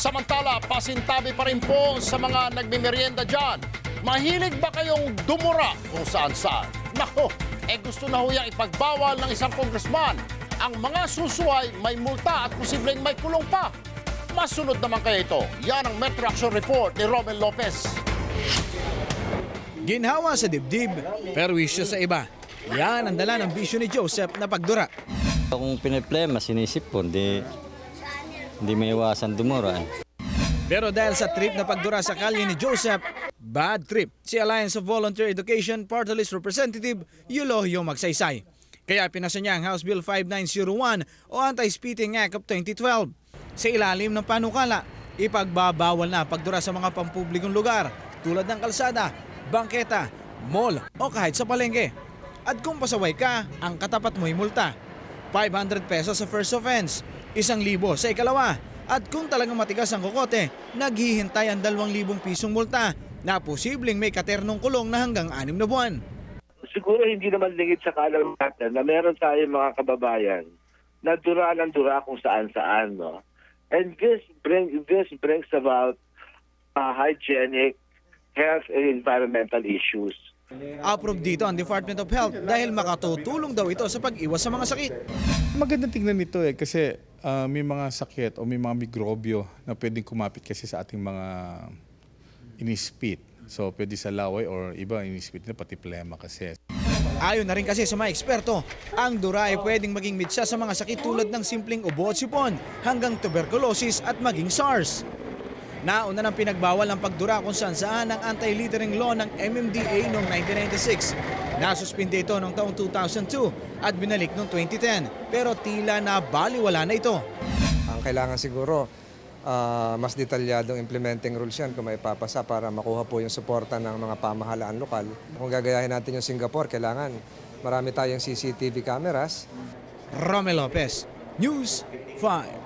Samantala, pasintabi pa rin po sa mga nagmimerienda dyan. Mahilig ba kayong dumura kung saan saan? Nako, eh gusto na huyang ipagbawal ng isang congressman. Ang mga susuway may multa at posibleng may kulong pa. Masunod naman kayo ito. Yan ang Metro Action Report ni Romel Lopez. Ginhawa sa dibdib, pero wisyo sa iba. Yan ang dala ng bisyo ni Joseph na pagdura. Kung piniplema, sinisip po, hindi, hindi may iwasan dumura. Eh. Pero dahil sa trip na pagdura sa kalye ni Joseph, bad trip si Alliance of Volunteer Education Party List Representative Eulohio Magsaysay. Kaya pinasa niya ang House Bill 5901 o Anti-Spitting Act of 2012. Sa ilalim ng panukala, ipagbabawal na pagdura sa mga pampublikong lugar tulad ng kalsada, bangketa, mall o kahit sa palengke. At kung pasaway ka, ang katapat mo'y multa. 500 pesos sa first offense, 1,000 sa ikalawa. At kung talagang matigas ang kokote, naghihintay ang 2,000 pisong multa na posibleng may katernong kulong na hanggang 6 na buwan. siguro hindi naman lingid sa kalam natin na meron tayong mga kababayan na dura ng dura kung saan-saan, no? And this bring this brings about uh, hygienic, health, and environmental issues. Approve dito ang Department of Health dahil makatutulong daw ito sa pag-iwas sa mga sakit. Maganda tingnan nito eh kasi ah, may mga sakit o may mga mikrobyo na pwedeng kumapit kasi sa ating mga inispit. So pwede sa laway or iba inispit na pati plema kasi. Ayon na rin kasi sa mga eksperto, ang dura ay pwedeng maging mitsa sa mga sakit tulad ng simpleng ubo at sipon hanggang tuberculosis at maging SARS. Nauna nang pinagbawal ang pagdura kung saan saan ang anti-littering law ng MMDA noong 1996. Nasuspinde ito noong taong 2002 at binalik noong 2010 pero tila na baliwala na ito. Ang kailangan siguro, ah, mas detalyadong implementing rules yan kung may papasa para makuha po yung suporta ng mga pamahalaan lokal. Kung gagayahin natin yung Singapore, kailangan marami tayong CCTV cameras. Romel Lopez, News 5.